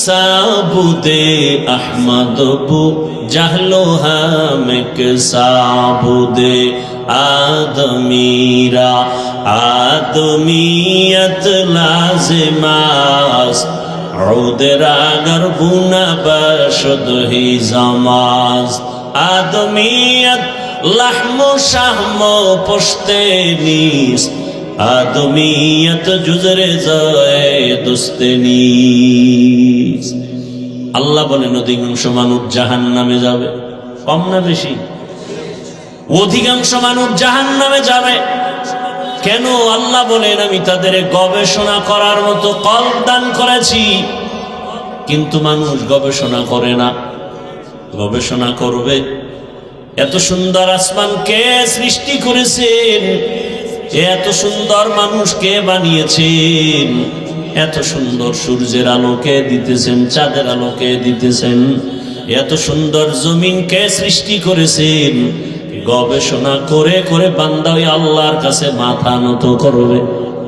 সাবুদে আহমদবু জাহলোহা সাবুদে আদমিরা আদমিয়ত লাজমাস রৌদের আগর বুনা বাসদ হি আদমিয়ত লাহম শাহম পোষতে নিস। আদমিয়ত জুজরে যায় দুস্তে নিস। আল্লাহ বলেন, অধিকাংশ মানুষ জাহান নামে যাবে। কম না বেশি? অধিকাংশ মানুষ জাহান নামে যাবে। কেন আল্লাহ বলেন, আমি তাদের গবেষণা করার মতো কল দান করেছি, কিন্তু মানুষ গবেষণা করে না। গবেষণা করবে। এত সুন্দর আসমান কে সৃষ্টি করেছেন এত সুন্দর মানুষকে বানিয়েছেন এত সুন্দর সূর্যের আলোকে দিতেছেন? চাঁদের আলোকে দিতেছেন? এত সুন্দর জমিনকে সৃষ্টি করেছেন? গবেষণা করে করে বান্দা ওই আল্লাহর কাছে মাথা নত করবে।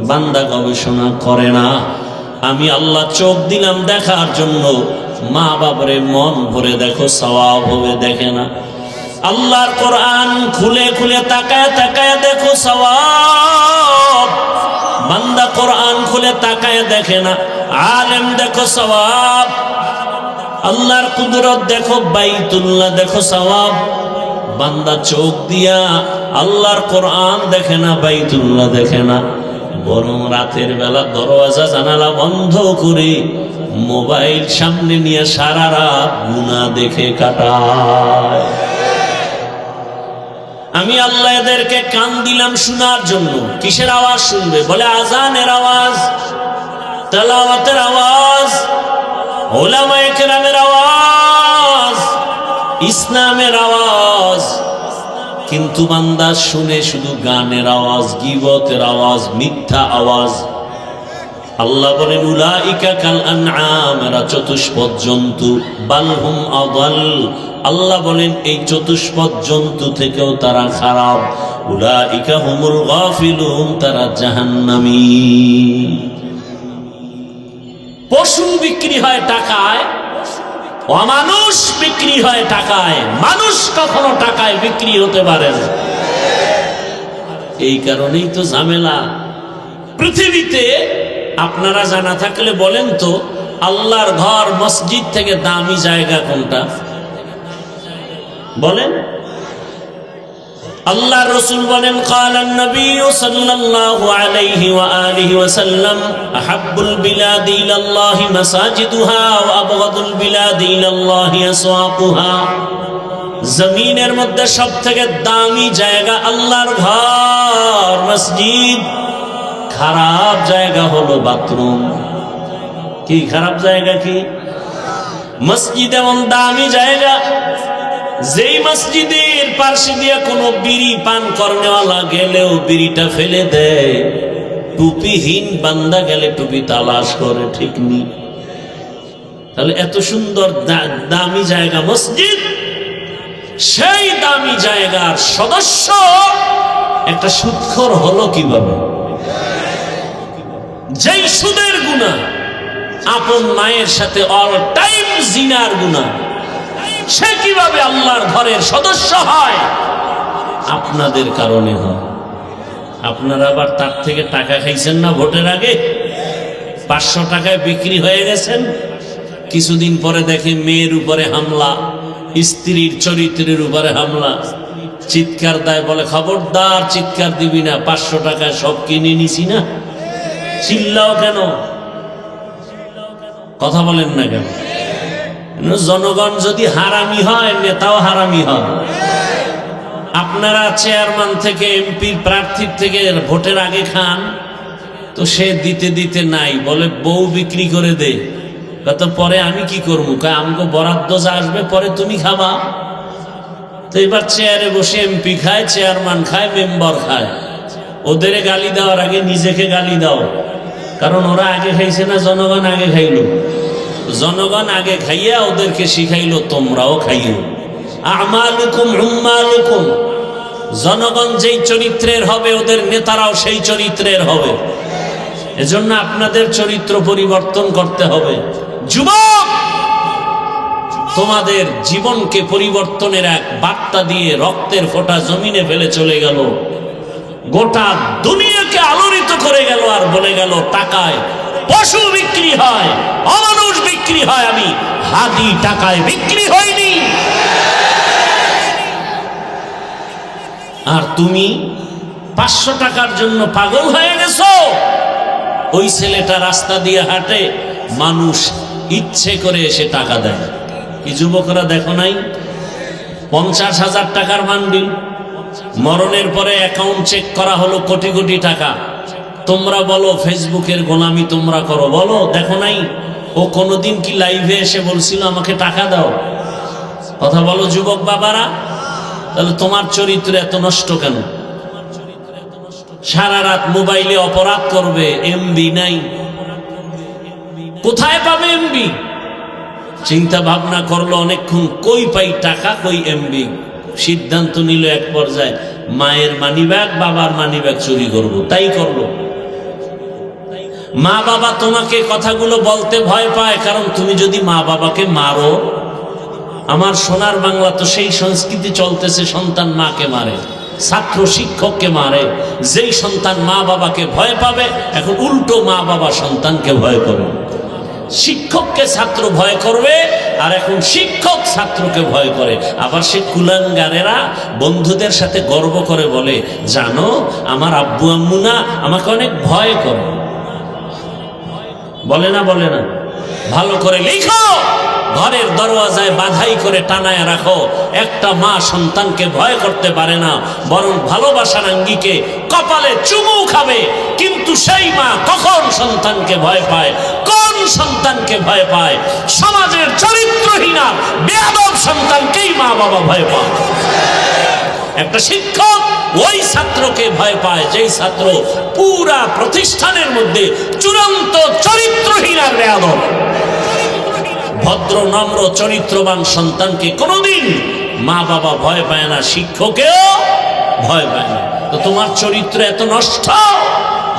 বান্দা গবেষণা করে না। আমি আল্লাহ চোখ দিলাম দেখার জন্য। মা বাবারে মন ভরে দেখো, সওয়াব হবে দেখে না। আল্লাহর কোরআন খুলে খুলে তাকায় তাকায় দেখো সওয়াব। বান্দা কোরআন খুলে তাকায় দেখে না। আলেম দেখো সওয়াব। আল্লাহর কুদরত দেখো, বাইতুল্লাহ দেখো সওয়াব। বান্দা চোখ দিয়া আল্লাহর কোরআন দেখে না, বাইতুল্লাহ দেখে না। বরং রাতের বেলা দরওয়াজা, জানালা বন্ধ করে মোবাইল সামনে নিয়ে সারা রাত গুণা দেখে কাটায়। আমি আল্লাহ এদেরকে কান দিলাম শোনার জন্য। কিসের আওয়াজ শুনবে? বলে আজানের আওয়াজ, তেলাওয়াতের আওয়াজ, ওলামায়ে কেরামের আওয়াজ। ইসলামের আওয়াজ। কিন্তু বান্দা শুনে শুধু গানের আওয়াজ, গিবতের আওয়াজ, মিথ্যা আওয়াজ। আল্লাহ বলেন চতুষ্পদ জন্তু বালহুম আল্লাহ বলেন, এই চতুষ্পদ জন্তু থেকেও তারা খারাপ। উলাইকা হুমুল গাফিলুন, তারা জাহান্নামী। পশু বিক্রি হয় টাকায় অমানুষ বিক্রি হয় টাকায়। মানুষ কখনো টাকায় বিক্রি হতে পারে না। এই কারণেই তো ঝামেলা। পৃথিবীতে আপনারা জানা থাকলে বলেন তো, আল্লাহর ঘর, মসজিদ থেকে দামি জায়গা কোনটা? বলেন। আল্লাহ রসুল বলেন কালান নবী সাল্লাল্লাহু আলাইহি ওয়া আলিহি ওয়া সাল্লাম, আহাব্বুল বিলাদি ইলাল্লাহি মাসাজিদুহা ওয়া আবগাদুল বিলাদি ইলাল্লাহি আসওয়াকুহা। জমিনের মধ্যে সব থেকে দামি জায়গা আল্লাহর ঘর, মসজিদ। খারাপ জায়গা হলো বাথরুম। কি খারাপ জায়গা কি? মসজিদ এমন দামি জায়গা যেই মসজিদের পার্শ্বে দিয়ে কোনো বিড়ি পান করনেওয়ালা গেলেও বিড়িটা ফেলে দেয়। টুপিহীন বান্দা গেলে টুপি তালাশ করে, ঠিক নেই তাহলে এত সুন্দর দামি জায়গা মসজিদ, সেই দামি জায়গার সদস্য একটা সুৎখর হলো কীভাবে? যেই সুদের গুণা, আপন মায়ের সাথে অল টাইম জিনার গুণা। সে কীভাবে আল্লাহর ঘরের সদস্য হয়? আপনাদের কারণে হয়। আপনারা আবার তার থেকে টাকা খাইছেন না ভোটের আগে? পাঁচশো টাকায় বিক্রি হয়ে গেছেন? কিছুদিন পরে দেখে মেয়ের উপরে হামলা, স্ত্রীর চরিত্রের উপরে হামলা। চিৎকার দেয়, বলে, খবরদার, চিৎকার দিবি না, পাঁচশো টাকায় সব কিনে নিছি না। চিল্লাও কেন? কথা বলেন না কেন? জনগণ যদি হারামি হয়, নেতাও হারামি হয় আপনারা চেয়ারম্যান থেকে এমপির প্রার্থীর থেকে ভোটের আগে খান, তো সে দিতে দিতে নাই, বলে বউ বিক্রি করে দে। তো পরে আমি কি করব? আমাকে বরাদ্দ যা আসবে, পরে তুমি খাবা। তো এবার চেয়ারে বসে এমপি খায়, চেয়ারম্যান খায়, মেম্বার খায়। ওদের গালি দেওয়ার আগে নিজেকে গালি দাও। কারণ ওরা আগে খাইছে না, জনগণ আগে খাইলো। জনগণ আগে খাইয়া ওদেরকে শিখাইলো, তোমরাও খাইও। আমালুকুম জনগণ যেই চরিত্রের হবে, ওদের নেতারাও সেই চরিত্রের হবে। এজন্য আপনাদের চরিত্র পরিবর্তন করতে হবে। যুবক! তোমাদের জীবনকে পরিবর্তনের এক বার্তা দিয়ে রক্তের ফোঁটা জমিনে ফেলে চলে গেল। গোটা দুনিয়াকে আলোড়িত করে গেল আর বলে গেল, টাকায় পশু বিক্রি হয়, অমানুষ বিক্রি হয়, আমি হাতি টাকায় বিক্রি হয়নি আর তুমি পাঁচশো টাকার জন্য পাগল হয়ে গেছো? ওই ছেলেটা রাস্তা দিয়ে হাঁটে, মানুষ ইচ্ছে করে এসে টাকা দেয়। কি যুবকরা দেখো নাই? পঞ্চাশ হাজার টাকার মান্ডিল মরণের পরে অ্যাকাউন্ট চেক করা হলো কোটি কোটি টাকা। তোমরা বলো, ফেসবুকের গোলামি তোমরা করো। বলো, দেখো নাই? ও কোনোদিন কি লাইভে এসে বলছিল আমাকে টাকা দাও? কথা বলো, যুবক বাবারা। তাহলে তোমার চরিত্র এত নষ্ট কেন? সারা রাত মোবাইলে অপরাধ করবে এমবি নাই। কোথায় পাবে এমবি চিন্তা ভাবনা করল অনেকক্ষণ, কই পাই টাকা, কই এমবি সিদ্ধান্ত নিল এক পর্যায়ে, মায়ের মানিব্যাগ বাবার মানিব্যাগ চুরি করব। তাই করল। মা বাবা তোমাকে কথাগুলো বলতে ভয় পায়, কারণ তুমি যদি মা বাবাকে মারো, আমার সোনার বাংলা তো সেই সংস্কৃতি চলতেছে, সন্তান মাকে মারে, ছাত্র শিক্ষককে মারে, যেই সন্তান মা বাবাকে ভয় পাবে, এখন উল্টো মা বাবা সন্তানকে ভয় করবে। শিক্ষককে ছাত্র ভয় করবে, আর এখন শিক্ষক ছাত্রকে ভয় করে। আবার সে কুলাঙ্গারেরা বন্ধুদের সাথে গর্ব করে বলে, জানো, আমার আব্বু আম্মু না আমাকে অনেক ভয় করে। বলে না বলে না। ভালো করে লিখো। ঘরের দরওয়াজায় বাধাই করে টানায় রাখো। একটা মা সন্তানকে ভয় করতে পারে না, বরং ভালোবাসার আঙ্গিকে কপালে চুমু খাবে। কিন্তু সেই মা কখন সন্তানকে ভয় পায়? কোন সন্তানকে ভয় পায়? সমাজের চরিত্রহীনা, বেয়াদব সন্তানকেই মা বাবা ভয় পায়। একটা শিক্ষক ওই ছাত্রকে ভয় পায়, যেই ছাত্র পুরা প্রতিষ্ঠানের মধ্যে চূড়ান্ত চরিত্রহীন আর বেয়াদব। ভদ্র নম্র চরিত্রবান সন্তানকে কোনোদিন মা বাবা ভয় পায় না, শিক্ষকেও ভয় পায় না। তো তোমার চরিত্র এত নষ্ট?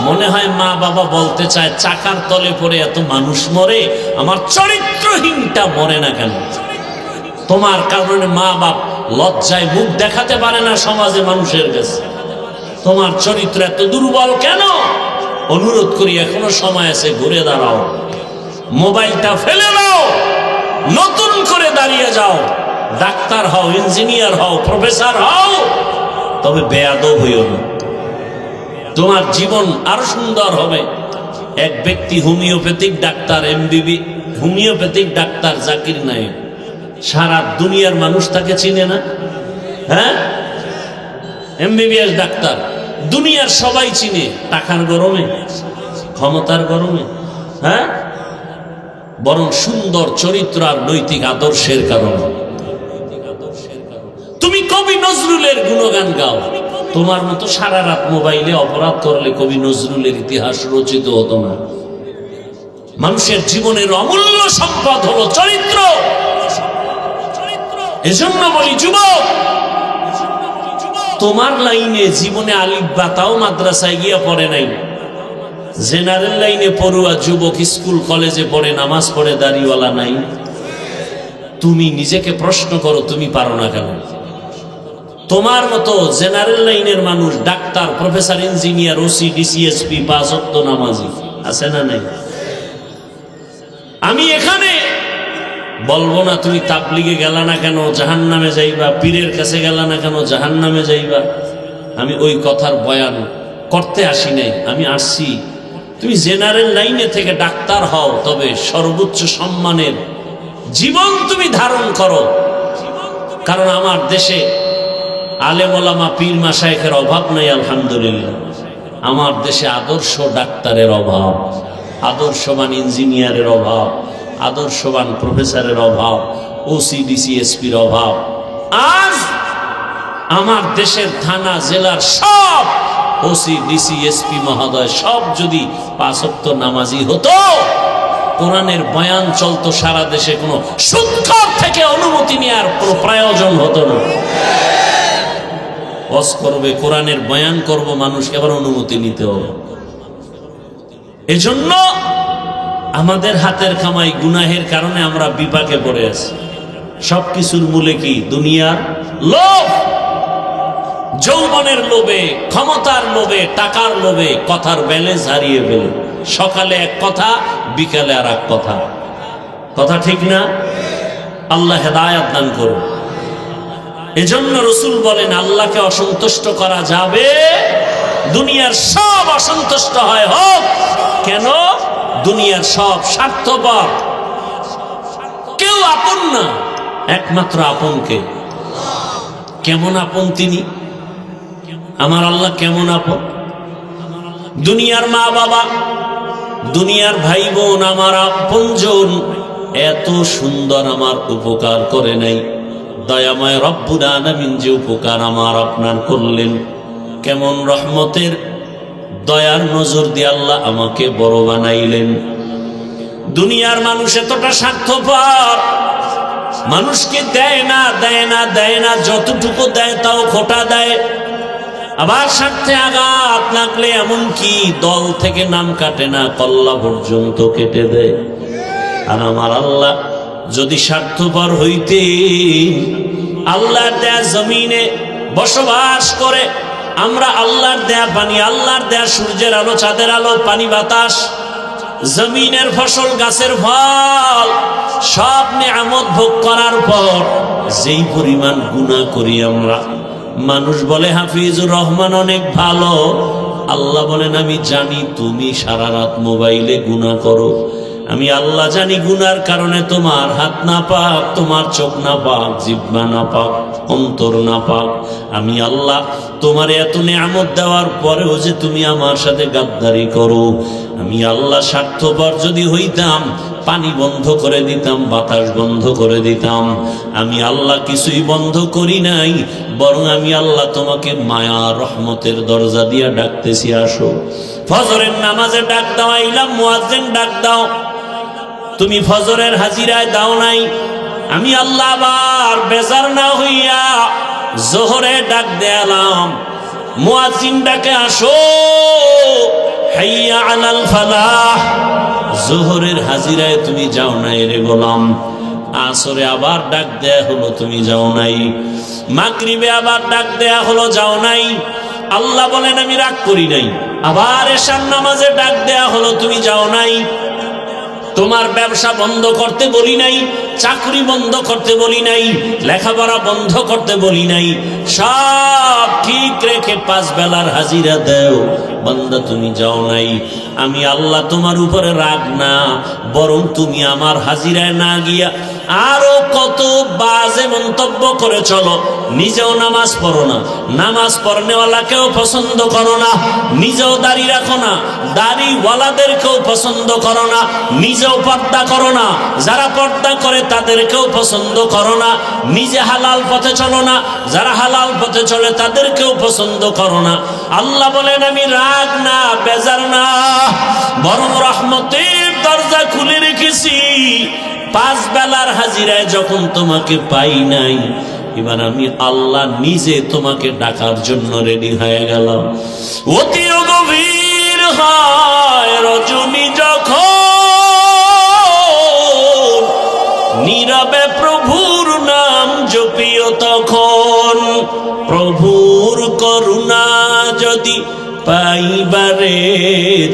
মনে হয় মা বাবা বলতে চায়, চাকার তলে পড়ে এত মানুষ মরে, আমার চরিত্রহীনটা মরে না কেন? তোমার কারণে মা বাপ লজ্জায় মুখ দেখাতে পারে না সমাজে মানুষের কাছে। তোমার চরিত্র এত দুর্বল কেন? অনুরোধ করি, এখনও সময় আছে, ঘুরে দাঁড়াও। মোবাইলটা ফেলে দাও। নতুন করে দাঁড়িয়ে যাও। ডাক্তার হও, ইঞ্জিনিয়ার হও, প্রফেসর হও। তবে বেয়াদব হইও না। তোমার জীবন আরও সুন্দর হবে। এক ব্যক্তি হোমিওপ্যাথিক ডাক্তার, এমবিবি, হোমিওপ্যাথিক ডাক্তার জাকির নায়েক। সারা দুনিয়ার মানুষ তাকে চিনে না? হ্যাঁ? MBBS doctor. দুনিয়ার সবাই চিনে। টাকার গরমে, ক্ষমতার গরমে হ্যাঁ? বরং সুন্দর চরিত্র আর নৈতিক আদর্শের কারণে। তুমি কবি নজরুলের গুণগান গাও। তোমার মতো সারা রাত মোবাইলে অপরাধ করলে কবি নজরুলের ইতিহাস রচিত হতো না। মানুষের জীবনের অমূল্য সম্পদ হলো চরিত্র। এজন্য বলি, যুবক, তোমার লাইনে জীবনে আলিফ বাতাও মাদ্রাসায় গিয়া পড়ে নাই। জেনারেল লাইনে পড়ুয়া যুবক স্কুল, কলেজে পড়ে, নামাজ পড়ে, দাড়িওয়ালা নাই। তুমি নিজেকে প্রশ্ন করো, তুমি পারো না কেন? তোমার মতো জেনারেল লাইনের মানুষ, doctor, professor, engineer, OC, DC SP বা অক্ত নামাজি, আছে না নাই? আমি এখানে বলব না তুমি তাবলিগে গেলা না কেন জাহান নামে যাইবা, পীরের কাছে গেলা না কেন জাহান নামে যাইবা? আমি ওই কথার বয়ান করতে আসি নাই, আমি আসছি। তুমি জেনারেল লাইনে থেকে ডাক্তার হও, তবে সর্বোচ্চ সম্মানের জীবন তুমি ধারণ করো। কারণ আমার দেশে আলেমলামা পীর মাসায়েকের অভাব নাই, আলহামদুলিল্লাহ। আমার দেশে আদর্শ ডাক্তারের অভাব, আদর্শবান ইঞ্জিনিয়ারের অভাব আদর্শবান প্রফেসরের অভাব ওসিডিসি এসপির অভাব। আজ আমার দেশের থানা, জেলার সব ওসি ডিসি এসপি মহোদয় সব যদি পাঁচক্ত নামাজি হতো, কোরআনের বয়ান চলতো সারা দেশে, কোনো সুৎখর থেকে অনুমতি নেওয়ার কোনো প্রয়োজন হতো না। বস করবে, কোরআনের বয়ান করব, মানুষকে আবার অনুমতি নিতে হবে। এজন্য আমাদের হাতের কামাই গুনাহের কারণে আমরা বিপাকে পড়ে আছি। সব কিছুর মূলে কি দুনিয়ার লোভ? যৌবনের লোভে, ক্ষমতার লোভে, টাকার লোভে, কথার ব্যালেন্স হারিয়ে ফেলে। সকালে এক কথা, বিকালে আর এক কথা। কথা ঠিক না? আল্লাহ হেদায়াত দান করুন। এজন্য রসুল বলেন, আল্লাহকে অসন্তুষ্ট করা যাবে, দুনিয়ার সব অসন্তুষ্ট হয়। হোক, কেন? দুনিয়ার সব স্বার্থপর। কেউ আপন না, একমাত্র আপনকে কেমন আপন তিনি? আমার আল্লাহ কেমন আপন? দুনিয়ার মা বাবা, দুনিয়ার ভাই বোন আমার আপনজন এত সুন্দর আমার উপকার করে নাই। দয়াময় রব্বুল আলামিন যে উপকার আমার আপনার করলেন, কেমন রহমতের দয়ার নজর দিয়ে আল্লাহ আমাকে বড় বানাইলেন। দুনিয়ার মানুষ এতটা স্বার্থপর, মানুষকে দেয় না দেয় না দেয় না, যতটুকু দেয় তাও খোটা দেয়। আবার স্বার্থে আঘাত লাগলে এমনকি দল থেকে নাম কাটে না কল্লা পর্যন্ত কেটে দেয়। আর আমার আল্লাহ যদি স্বার্থপর হইতে আল্লাহ দেয়া জমিনে বসবাস করে আমরা আল্লাহর দেয়া পানি, আল্লাহর দেয়া সূর্যের আলো, চাঁদের আলো, পানি, বাতাস, জমিনের ফসল, গাছের ফল, সব নিয়ামত ভোগ করার পর যেই পরিমাণ গুণা করি আমরা, মানুষ বলে, হাফিজুর রহমান অনেক ভালো। আল্লাহ বলেন, আমি জানি তুমি সারা রাত মোবাইলে গুণা করো। আমি আল্লাহ জানি গুনার কারণে তোমার হাত না পাক, তোমার চোখ না পাক জিব্বা না পাক, অন্তর না পাক। আমি আল্লাহ তোমার এত নিয়ামত দেওয়ার পরেও যে তুমি আমার সাথে গাদ্দারি করো। আমি আল্লাহ স্বার্থপর যদি হইতাম, পানি বন্ধ করে দিতাম, বাতাস বন্ধ করে দিতাম। আমি আল্লাহ কিছুই বন্ধ করি নাই, বরং আমি আল্লাহ তোমাকে মায়া, রহমতের দরজা দিয়া ডাকতেছি, আসো। ফজরের নামাজে ডাক দাও, আইলাম, মুয়াজ্জিন ডাক দাও। তুমি ফজরের হাজিরায় দাও নাই। আমি আল্লাহ আবার বেজার না হইয়া জোহরে ডাক দেয়ালাম মুয়াজ্জিন ডাকে আসো, হাইয়া আলাল ফালাহ, জোহরের হাজিরায় তুমি যাও নাই রে গোলাম। আসরে আবার ডাক দেয়া হলো, তুমি যাও নাই। মাগরিবে আবার ডাক দেয়া হলো, যাও নাই। আল্লাহ বলেন, আমি রাগ করি নাই। আবার এসার নামাজে ডাক দেয়া হলো, তুমি যাও নাই। তোমার ব্যবসা বন্ধ করতে বলি নাই, চাকরি বন্ধ করতে বলি নাই, লেখাপড়া বন্ধ করতে বলি নাই, সব ঠিক রেখে পাঁচ বেলার হাজিরা দেও। বান্দা, তুমি যাও নাই, আমি আল্লাহ তোমার উপরে রাগ না, বরং তুমি আমার হাজিরায় না গিয়া আরও কত বাজে মন্তব্য করে চলো। নিজেও নামাজ পড়ো না। নামাজ পড়নেওয়ালাকেও পছন্দ করো না। নিজেও দাড়ি রাখো না। দাড়িওয়ালাদেরকেও পছন্দ করো না। নিজেও পর্দা করো না। যারা পর্দা করে তাদেরকেও পছন্দ করো না। নিজে হালাল পথে চলো না। যারা হালাল পথে চলে তাদেরকেও পছন্দ করো না। আল্লাহ বলেন, আমি রাগ না, বেজার না। বরং রহমতের দরজা খুলে রেখেছি। পাঁচ বেলার হাজিরায় যখন তোমাকে পাই নাই, এবার আমি আল্লাহ নিজে তোমাকে ডাকার জন্য রেডি হয়ে গেল অতি গভীর হয় রজনী যখন, নীরবে প্রভুর নাম জপিও তখন। প্রভুর করুণা যদি পাইবারে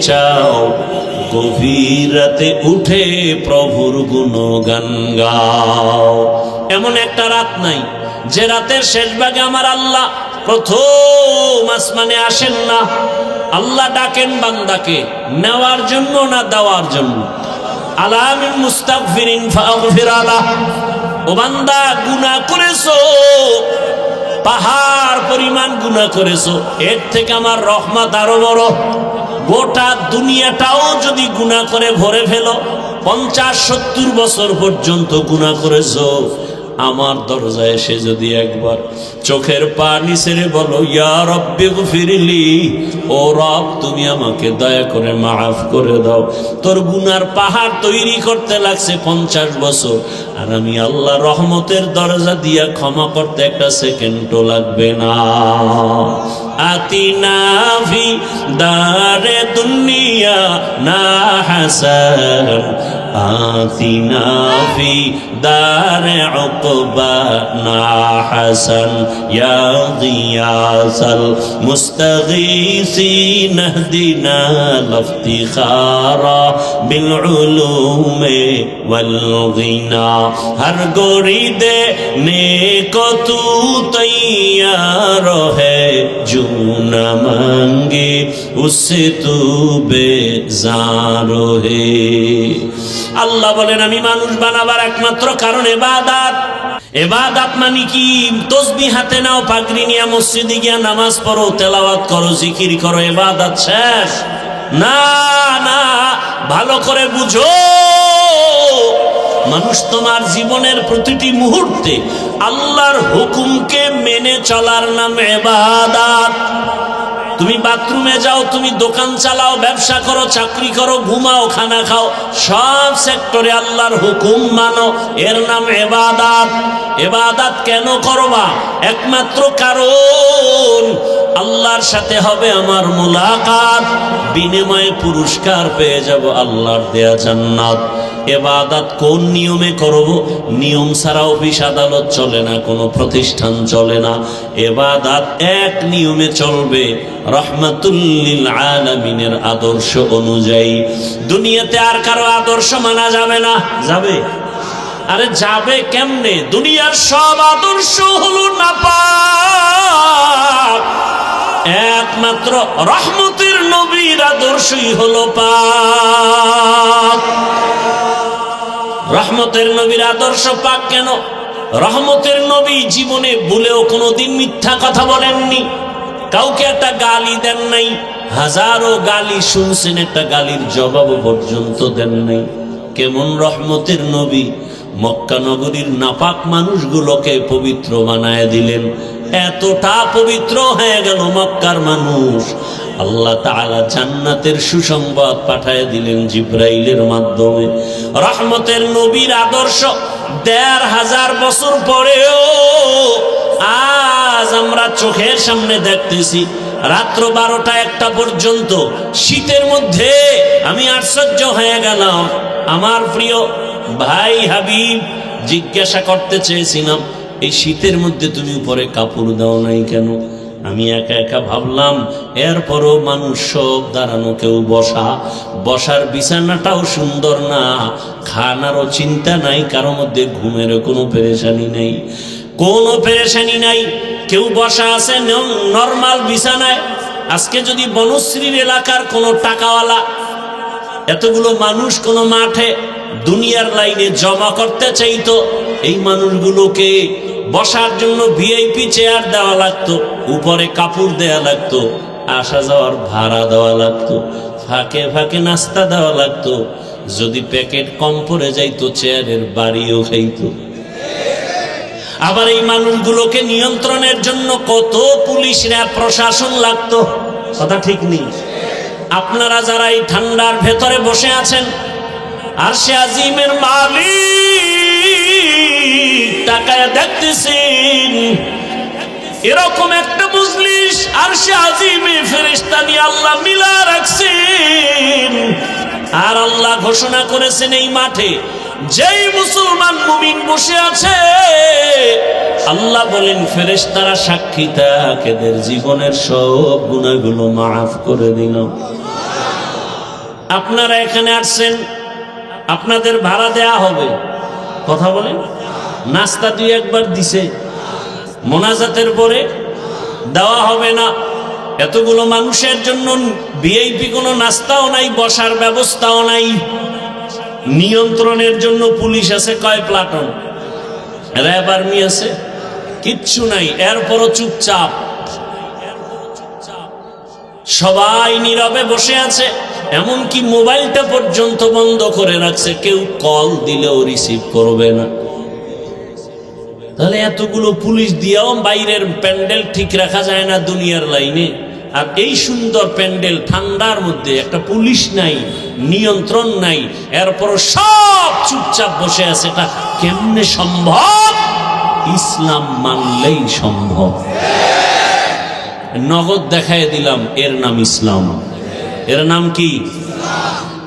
চাও গভীর রাতে উঠে প্রভুর গুণগান গাও। এমন একটা রাত নাই, যে রাতের শেষ ভাগে আমার আল্লাহ প্রথম আসমানে আসেন না। আল্লাহ ডাকেন বান্দাকে, নেওয়ার জন্য না দেওয়ার জন্য? আলামিন মুস্তাগফিরিন ফাগফির আলাহ ও বান্দা, গুনাহ করেছ? পাহাড় পরিমাণ গুণা করেছ। এর থেকে আমার রহমত আরও বড়। গোটা দুনিয়াটাও যদি গুণা করে ভরে ফেলো, পঞ্চাশ সত্তর বছর পর্যন্ত গুণা করেছ। আমার দরজায় এসে যদি একবার চোখের পানি ছেড়ে বলো, ইয়া রব্বি ফিরিলি ও রব, তুমি আমাকে দয়া করে মাফ করে দাও। তোর গুনার পাহাড় তৈরি করতে লাগছে পঞ্চাশ বছর, আর আমি আল্লাহ রহমতের দরজা দিয়া ক্ষমা করতে একটা সেকেন্ডও লাগবে না। আতিনা ফি দারে দুনিয়া না হাসান آتنا في دار عقبانا حسن يا غياث المستغيثين اهدنا لافتخارا بالعلوم والغنى ہر گوری دے نیک تو تیار ہے جو نہ مانگے اس سے تو بے زار ہے আল্লাহ বলেন, আমি মানুষ বানাবার একমাত্র কারণ এবাদাত। এবাদাত মানে কি? তসবি হাতে নাও, পাগড়ি নিয়ে মসজিদে গিয়া নামাজ পড়ো, তেলাওয়াত করো, জিকির করো, এবাদাত শেষ। না না, ভালো করে বুঝো। মানুষ তোমার জীবনের প্রতিটি মুহূর্তে আল্লাহর হুকুমকে মেনে চলার নাম এবাদাত। তুমি বাথরুমে যাও, তুমি দোকান চালাও, ব্যবসা করো, চাকরি করো, ঘুমাও, খানা খাও, সব সেক্টরে আল্লাহর হুকুম মানো। এর নাম এবাদাত। এবাদাত কেন করবা? একমাত্র কারণ আল্লাহর সাথে হবে আমার মুলাকাত। বিনিময়ে পুরস্কার পেয়ে যাব আল্লাহর দেয়া জান্নাত। এবাদাত কোন নিয়মে করব? নিয়ম ছাড়া অফিস আদালত চলে না, কোনো প্রতিষ্ঠান চলে না। এবাদাত এক নিয়মে চলবে, রহমাতুল্লিল আলামিনের আদর্শ অনুযায়ী। দুনিয়াতে আর কারও আদর্শ মানা যাবে না। যাবে? আরে যাবে কেমনে? দুনিয়ার সব আদর্শ হলো না পাক একমাত্র রহমতের নবীর আদর্শই হলো পাক। রহমতের নবীর আদর্শ পাক কেন? রহমতের নবী জীবনে ভুলেও কোনোদিন মিথ্যা কথা বলেননি। কাউকে একটা গালি দেন নাই, হাজারো গালি শুনছেন, একটা গালির জবাব পর্যন্ত দেন নাই। কেমন রহমতের নবী, মক্কা নগরীর নাপাক মানুষগুলোকে পবিত্র বানায় দিলেন। এতটা পবিত্র হয়ে গেল মক্কার মানুষ। আল্লাহ তাআলা জান্নাতের সুসংবাদ পাঠায় দিলেন জিব্রাইলের মাধ্যমে। রহমতের নবীর আদর্শ দেড় হাজার বছর পরেও আজ আমরা চোখের সামনে দেখতেছি, রাত্র বারোটা একটা পর্যন্ত শীতের মধ্যে আমি আশ্চর্য হয়ে গেলাম। আমার প্রিয় ভাই হাবিব, জিজ্ঞাসা করতে চেয়েছিলাম এই শীতের মধ্যে তুমি উপরে কাপড় দাও নাই কেন? আমি একা একা ভাবলাম, এরপরও মানুষ সব দাঁড়ানো কেউ বসা। বসার বিছানাটাও সুন্দর না খানারও চিন্তা নাই কারোর মধ্যে ঘুমেরও কোনো পেরেশানি নেই। কোনো পেরেশানি নাই, কেউ বসা আছে নর্মাল বিছানায়। আজকে যদি বনশ্রীর এলাকার কোনো টাকাওয়ালা, এতগুলো মানুষ কোনো মাঠে দুনিয়ার লাইনে জমা করতে চাইতো, এই মানুষগুলোকে বসার জন্য ভিআইপি চেয়ার দেওয়া লাগতো, উপরে কাপড় দেওয়া লাগতো, আসা যাওয়ার ভাড়া দেওয়া লাগতো, ফাঁকে ফাঁকে নাস্তা দেওয়া লাগতো, যদি প্যাকেট কম পড়ে যাইতো চেয়ারের বাড়িও খাইতো। আবার এই মানুষগুলোকে নিয়ন্ত্রণের জন্য কত পুলিশরা প্রশাসন লাগতো, কথা ঠিক নেই। আপনারা যারা এই ঠান্ডার ভেতরে বসে আছেন আর সে আজিমের মালিক টাকায় দেখতেছেন। এরকম একটা বুঝলিস আর সে আজিমে ফেরেস্তা নিয়ে আল্লাহ মিলা রাখছেন। আর আল্লাহ ঘোষণা করেছেন এই মাঠে, যেই মুসলমান মুমিন বসে আছে, আল্লাহ বলেন, ফেরেশতারা সাক্ষী তাকেদের জীবনের সব গুণাগুলো মাফ করে দিল। আপনারা এখানে আসছেন, আপনাদের ভাড়া দেয়া হবে। কথা বলেন। নাস্তা দুই একবার দিছে। মোনাজাতের পরে দেওয়া হবে না। এতগুলো মানুষের জন্য ভিআইপি কোনো নাস্তাও নাই, বসার ব্যবস্থাও নাই। নিয়ন্ত্রণের জন্য পুলিশ আছে, কয় প্লাটন? র্যাব আর্মি আছে, কিচ্ছু নাই। এরপরও চুপচাপ। সবাই নীরবে বসে আছে, এমনকি মোবাইলটা পর্যন্ত বন্ধ করে রাখছে। কেউ কল দিলেও রিসিভ করবে না। তাহলে এতগুলো পুলিশ দিয়েও বাইরের প্যান্ডেল ঠিক রাখা যায় না দুনিয়ার লাইনে। আর এই সুন্দর প্যান্ডেল ঠান্ডার মধ্যে একটা পুলিশ নাই, নিয়ন্ত্রণ নাই এরপর সব চুপচাপ বসে আছে এটা কেমনে সম্ভব? ইসলাম মানলেই সম্ভব। নগদ দেখায় দিলাম, এর নাম ইসলাম। এর নাম কি?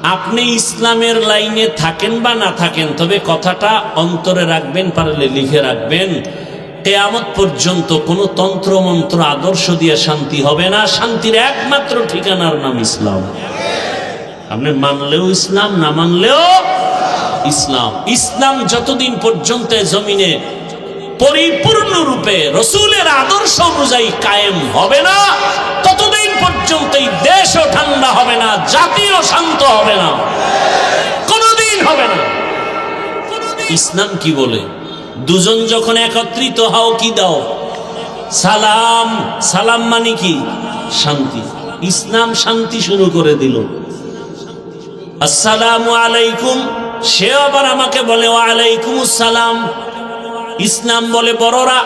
আপনি ইসলামের লাইনে থাকেন বা না থাকেন, তবে কথাটা অন্তরে রাখবেন, পারলে লিখে রাখবেন। কেয়ামত পর্যন্ত কোনো তন্ত্র মন্ত্র আদর্শ দিয়ে শান্তি হবে না। শান্তির একমাত্র ঠিকানার নাম ইসলাম। আপনি মানলেও ইসলাম, না মানলেও ইসলাম। ইসলাম যতদিন পর্যন্ত জমিনে পরিপূর্ণরূপে রসুলের আদর্শ অনুযায়ী কায়েম হবে না, ততদিন জাতিও শান্ত হবে না। কোনোদিন হবে না। ইসলাম কি বলে? দুজন যখন একত্রিত, হও কি দাও? সালাম। সালাম মানে কি? শান্তি। ইসলাম শান্তি শুরু করে দিল। আসসালামু আলাইকুম। সে আবার আমাকে বলে আলাইকুম সালাম ইসলাম বলে, বড়রা,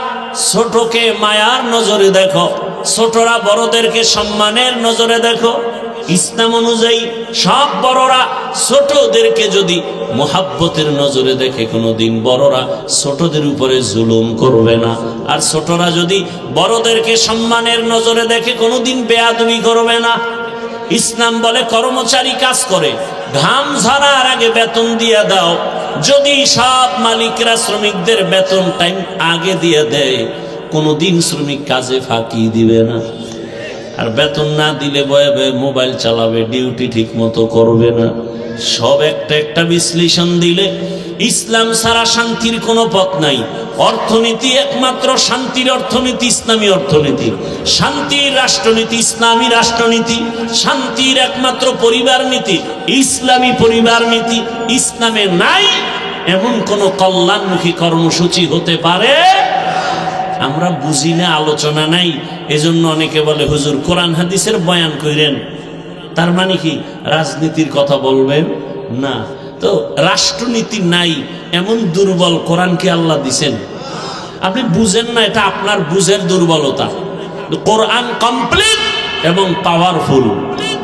ছোটকে মায়ার নজরে দেখো। ছোটরা বড়দেরকে সম্মানের নজরে দেখো। ইসলাম অনুযায়ী সব বড়রা ছোটদেরকে যদি মোহাব্বতের নজরে দেখে কোনোদিন বড়রা ছোটদের উপরে জুলুম করবে না। আর ছোটরা যদি বড়দেরকে সম্মানের নজরে দেখে কোনোদিন বেয়াদবি করবে না। ইসলাম বলে, কর্মচারী কাজ করে, ঘাম ঝরার আগে বেতন দিয়ে দাও। যদি সব মালিকরা শ্রমিকদের বেতন টাইম আগে দিয়ে দেয়, কোনোদিন শ্রমিক কাজে ফাঁকি দিবে না। আর বেতন না দিলে বয়ে বয়ে মোবাইল চালাবে, ডিউটি ঠিক মতো করবে না। সব একটা একটা বিশ্লেষণ দিলে ইসলাম ছাড়া শান্তির কোনো পথ নাই। অর্থনীতি একমাত্র শান্তির অর্থনীতি, ইসলামী অর্থনীতি। শান্তির রাষ্ট্রনীতি, ইসলামী রাষ্ট্রনীতি। শান্তির একমাত্র পরিবার নীতি, ইসলামী পরিবার নীতি। ইসলামে নাই এমন কোন কল্যাণমুখী কর্মসূচি হতে পারে আমরা বুঝি না, আলোচনা নাই, এজন্য অনেকে বলে, হুজুর, কোরআন হাদিসের বয়ান কইরেন। তার মানে কি? রাজনীতির কথা বলবেন? না। তো রাষ্ট্রনীতি নাই, এমন দুর্বল কোরআনকে আল্লাহ দিছেন। আপনি বুঝেন না, এটা আপনার বুঝের দুর্বলতা। কোরআন কমপ্লিট এবং পাওয়ারফুল।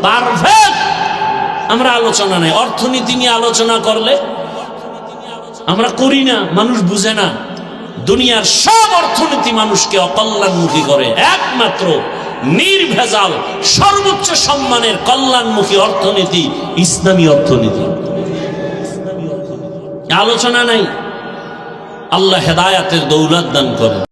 পারফেক্ট! আমরা আলোচনা নাই। অর্থনীতি নিয়ে আলোচনা করলে আমরা করি না, মানুষ বুঝে না। দুনিয়ার সব অর্থনীতি মানুষকে অকল্যাণমুখী করে। একমাত্র নির্ভেজাল, সর্বোচ্চ সম্মানের কল্যাণমুখী অর্থনীতি ইসলামী অর্থনীতি। আলোচনা নাই। আল্লাহ হেদায়াতের দৌলত দান করে